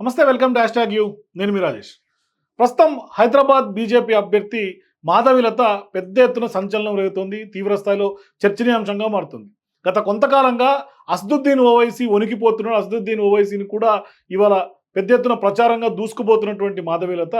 నమస్తే welcome dash tag you. నేను మీ రాజేష్. ప్రస్తుతం హైదరాబాద్ బీజేపీ అభ్యర్థి మాధవిలత పెద్ద ఎత్తున సంచలనం రేగుతోంది. తీవ్ర స్థాయిలో చర్చనీయాంశంగా మారుతుంది. గత కొంతకాలంగా అసదుద్దీన్ ఓవైసీ వణికిపోతున్నాడు అసదుద్దీన్ ఓవైసీని కూడా ఇవాళ పెద్ద ఎత్తున ప్రచారంగా దూసుకుపోతున్నటువంటి మాధవిలత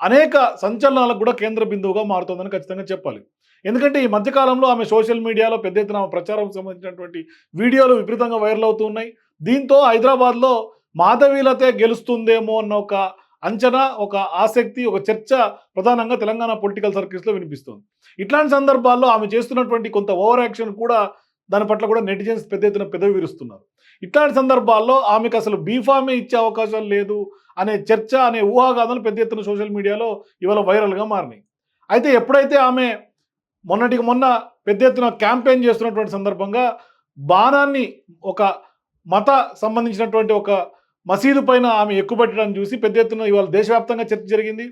అనేక సంచలనాలకు కూడా కేంద్ర బిందువుగా మారుతోందని ఖచ్చితంగా చెప్పాలి. ఎందుకంటే ఈ మధ్యకాలంలో ఆమె సోషల్ మీడియాలో పెద్ద ఎత్తున ఆమె ప్రచారం సంబంధించినటువంటి వీడియోలు విపరీతంగా వైరల్ అవుతూ ఉన్నాయి. దీంతో హైదరాబాద్లో మాధవీలతే గెలుస్తుందేమో అన్న ఒక అంచనా ఒక ఆసక్తి ఒక చర్చ ప్రధానంగా తెలంగాణ పొలిటికల్ సర్కిల్స్లో వినిపిస్తుంది. ఇట్లాంటి సందర్భాల్లో ఆమె చేస్తున్నటువంటి కొంత ఓవర్ యాక్షన్ కూడా దాని పట్ల కూడా నెటిజన్స్ పెద్ద ఎత్తున పెదవి విరుస్తున్నారు. ఇట్లాంటి సందర్భాల్లో ఆమెకు అసలు బీఫామే ఇచ్చే అవకాశం లేదు అనే చర్చ అనే ఊహాగాథలు పెద్ద ఎత్తున సోషల్ మీడియాలో ఇవాళ వైరల్గా మారినాయి. అయితే ఎప్పుడైతే ఆమె మొన్నటికి మొన్న పెద్ద ఎత్తున క్యాంపెయిన్ చేస్తున్నటువంటి సందర్భంగా బాణాన్ని ఒక మత సంబంధించినటువంటి ఒక మసీదు పైన ఆమె ఎక్కుపెట్టడం చూసి పెద్ద ఎత్తున ఇవాళ దేశవ్యాప్తంగా చర్చ జరిగింది.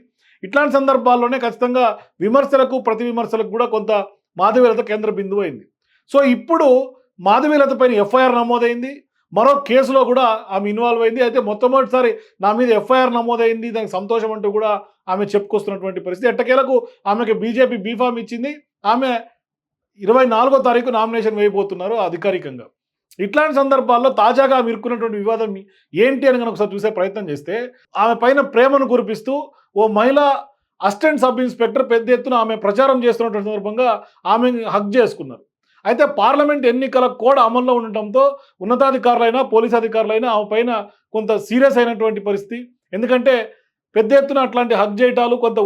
ఇట్లాంటి సందర్భాల్లోనే ఖచ్చితంగా విమర్శలకు ప్రతి విమర్శలకు కూడా కొంత మాధవీలత కేంద్ర బిందువు అయింది. సో ఇప్పుడు మాధవీలత పైన ఎఫ్ఐఆర్ నమోదైంది. మరో కేసులో కూడా ఆమె ఇన్వాల్వ్ అయింది. అయితే మొట్టమొదటిసారి నా మీద ఎఫ్ఐఆర్ నమోదైంది. దానికి సంతోషం అంటూ కూడా ఆమె చెప్పుకొస్తున్నటువంటి పరిస్థితి. ఎట్టకేలకు ఆమెకు బీజేపీ బీఫామ్ ఇచ్చింది. ఆమె ఇరవై నాలుగో తారీఖు నామినేషన్ వేయబోతున్నారు అధికారికంగా. ఇట్లాంటి సందర్భాల్లో తాజాగా ఆమె ఇరుక్కున్నటువంటి వివాదం ఏంటి అని కనుక ఒకసారి చూసే ప్రయత్నం చేస్తే ఆమె పైన ప్రేమను కురిపిస్తూ ఓ మహిళా అసిస్టెంట్ సబ్ ఇన్స్పెక్టర్ పెద్ద ఎత్తున ఆమె ప్రచారం చేస్తున్నటువంటి సందర్భంగా ఆమె హక్ చేసుకున్నారు. అయితే పార్లమెంట్ ఎన్నికల కోడ్ అమల్లో ఉండటంతో ఉన్నతాధికారులైనా పోలీస్ అధికారులైనా ఆమె పైన కొంత సీరియస్ అయినటువంటి పరిస్థితి. ఎందుకంటే పెద్ద ఎత్తున అట్లాంటి హక్ చేయటాలు కొంత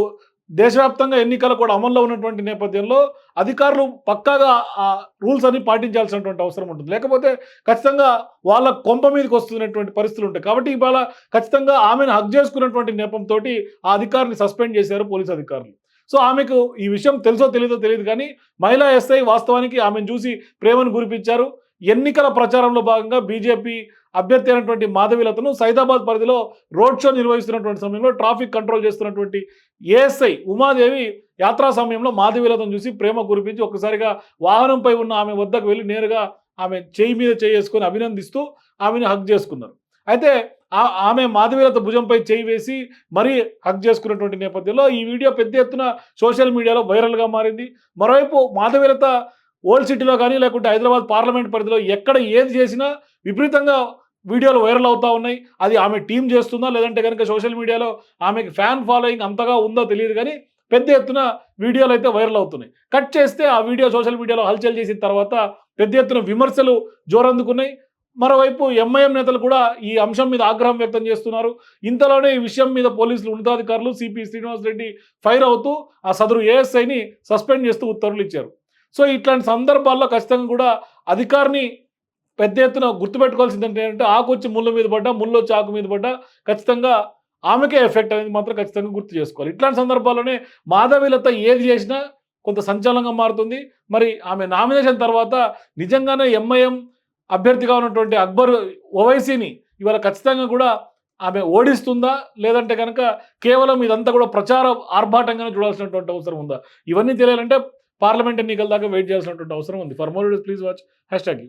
దేశవ్యాప్తంగా ఎన్నికలు కూడా అమల్లో ఉన్నటువంటి నేపథ్యంలో అధికారులు పక్కాగా ఆ రూల్స్ అన్ని పాటించాల్సినటువంటి అవసరం ఉంటుంది. లేకపోతే ఖచ్చితంగా వాళ్ళ కొంప మీదకి వస్తున్నటువంటి పరిస్థితులు ఉంటాయి. కాబట్టి ఇవాళ ఖచ్చితంగా ఆమెను హక్ చేసుకున్నటువంటి నేపంతో ఆ అధికారిని సస్పెండ్ చేశారు పోలీస్ అధికారులు. సో ఆమెకు ఈ విషయం తెలుసో తెలియదో తెలియదు కానీ మహిళా ఎస్ఐ వాస్తవానికి ఆమెను చూసి ప్రేమను గురిపించారు. ఎన్నికల ప్రచారంలో భాగంగా బీజేపీ అభ్యర్థి అయినటువంటి మాధవీలతను సైదాబాద్ పరిధిలో రోడ్ షో నిర్వహిస్తున్నటువంటి సమయంలో ట్రాఫిక్ కంట్రోల్ చేస్తున్నటువంటి ఏఎస్ఐ ఉమాదేవి యాత్రా సమయంలో మాధవీలతను చూసి ప్రేమ కురిపించి ఒక్కసారిగా వాహనంపై ఉన్న ఆమె వద్దకు వెళ్ళి నేరుగా ఆమె చేయి మీద చేసుకొని అభినందిస్తూ ఆమెను హక్ చేసుకున్నారు. అయితే ఆ- ఆమె మాధవీలత భుజంపై చేయి వేసి మరీ హక్ చేసుకున్నటువంటి నేపథ్యంలో ఈ వీడియో పెద్ద ఎత్తున సోషల్ మీడియాలో వైరల్గా మారింది. మరోవైపు మాధవీలత ఓల్డ్ సిటీలో కానీ లేకుంటే హైదరాబాద్ పార్లమెంట్ పరిధిలో ఎక్కడ ఏది చేసినా విపరీతంగా వీడియోలు వైరల్ అవుతా ఉన్నాయి. అది ఆమె టీం చేస్తుందా? లేదంటే కనుక సోషల్ మీడియాలో ఆమెకి ఫ్యాన్ ఫాలోయింగ్ అంతగా ఉందో తెలియదు కానీ పెద్ద ఎత్తున వీడియోలు అయితే వైరల్ అవుతున్నాయి. కట్ చేస్తే ఆ వీడియో సోషల్ మీడియాలో హల్చల్ చేసిన తర్వాత పెద్ద ఎత్తున విమర్శలు జోరందుకున్నాయి. మరోవైపు ఎంఐఎం నేతలు కూడా ఈ అంశం మీద ఆగ్రహం వ్యక్తం చేస్తున్నారు. ఇంతలోనే ఈ విషయం మీద పోలీసులు ఉన్నతాధికారులు సిపి శ్రీనివాస్ రెడ్డి ఫైర్ అవుతూ ఆ సదరు ఏఎస్ఐని సస్పెండ్ చేస్తూ ఉత్తర్వులు ఇచ్చారు. సో ఇట్లాంటి సందర్భాల్లో ఖచ్చితంగా కూడా అధికారిని పెద్ద ఎత్తున గుర్తుపెట్టుకోవాల్సింది ఏంటంటే ఆకు వచ్చి ముళ్ళ మీద పడ్డా ముళ్ళు వచ్చి ఆకు మీద పడ్డా ఖచ్చితంగా ఆమెకే ఎఫెక్ట్ అనేది మాత్రం ఖచ్చితంగా గుర్తు చేసుకోవాలి. ఇట్లాంటి సందర్భాల్లోనే మాధవీలత ఏది చేసినా కొంత సంచలనంగా మారుతుంది. మరి ఆమె నామినేషన్ తర్వాత నిజంగానే ఎంఐఎం అభ్యర్థిగా ఉన్నటువంటి అక్బర్ ఓవైసీని ఇవాళ ఖచ్చితంగా కూడా ఆమె ఓడిస్తుందా? లేదంటే కనుక కేవలం ఇదంతా కూడా ప్రచార ఆర్భాటంగానే చూడాల్సినటువంటి అవసరం ఉందా? ఇవన్నీ తెలియాలంటే పార్లమెంట్ ఎన్నికల దాకా వెయిట్ చేయాల్సినటువంటి అవసరం ఉంది. For more please watch hashtag